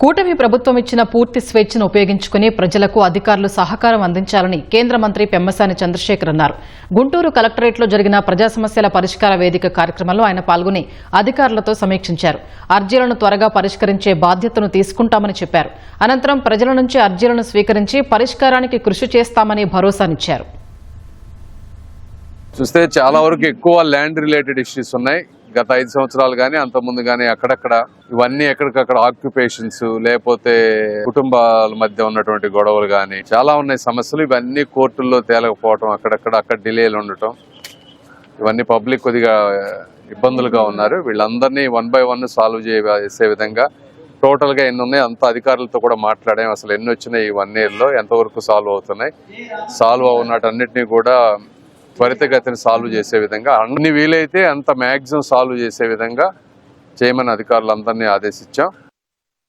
కూటమి ప్రభుత్వం ఇచ్చిన పూర్తి స్వేచ్ఛను ఉపయోగించుకుని ప్రజలకు అధికారులు సహకారం అందించాలని కేంద్ర మంత్రి పెమ్మసాని చంద్రశేఖర్ అన్నారు. గుంటూరు కలెక్టరేట్లో జరిగిన ప్రజా సమస్యల పరిష్కార వేదిక కార్యక్రమంలో ఆయన పాల్గొని అధికారులతో సమీక్షించారు. అర్జీలను త్వరగా పరిష్కరించే బాధ్యతను తీసుకుంటామని చెప్పారు. అనంతరం ప్రజల నుంచి అర్జీలను స్వీకరించి పరిష్కారానికి కృషి చేస్తామని భరోసానిచ్చారు. చూస్తే చాలా వరకు ఎక్కువ ల్యాండ్ రిలేటెడ్ ఇష్యూస్ ఉన్నాయి. గత ఐదు సంవత్సరాలు కానీ అంతకుముందు కానీ అక్కడక్కడ ఇవన్నీ ఎక్కడికక్కడ ఆక్యుపేషన్స్ లేకపోతే కుటుంబాల మధ్య ఉన్నటువంటి గొడవలు కానీ చాలా ఉన్నాయి సమస్యలు. ఇవన్నీ కోర్టుల్లో తేలకపోవటం అక్కడక్కడ అక్కడ డిలేలు ఉండటం ఇవన్నీ పబ్లిక్ కొద్దిగా ఇబ్బందులుగా ఉన్నారు. వీళ్ళందరినీ వన్ బై వన్ సాల్వ్ చేసే విధంగా టోటల్గా ఎన్ని ఉన్నాయి అంత అధికారులతో కూడా మాట్లాడాం. అసలు ఎన్ని వచ్చినాయి ఈ వన్ ఇయర్లో ఎంతవరకు సాల్వ్ అవుతున్నాయి. సాల్వ్ అవునటన్నిటిని కూడా త్వరితగతిని సాల్వ్ చేసే విధంగా అన్ని వీలైతే అంత మ్యాక్సిమం సాల్వ్ చేసే విధంగా చేయమని అధికారులందరినీ ఆదేశించాం.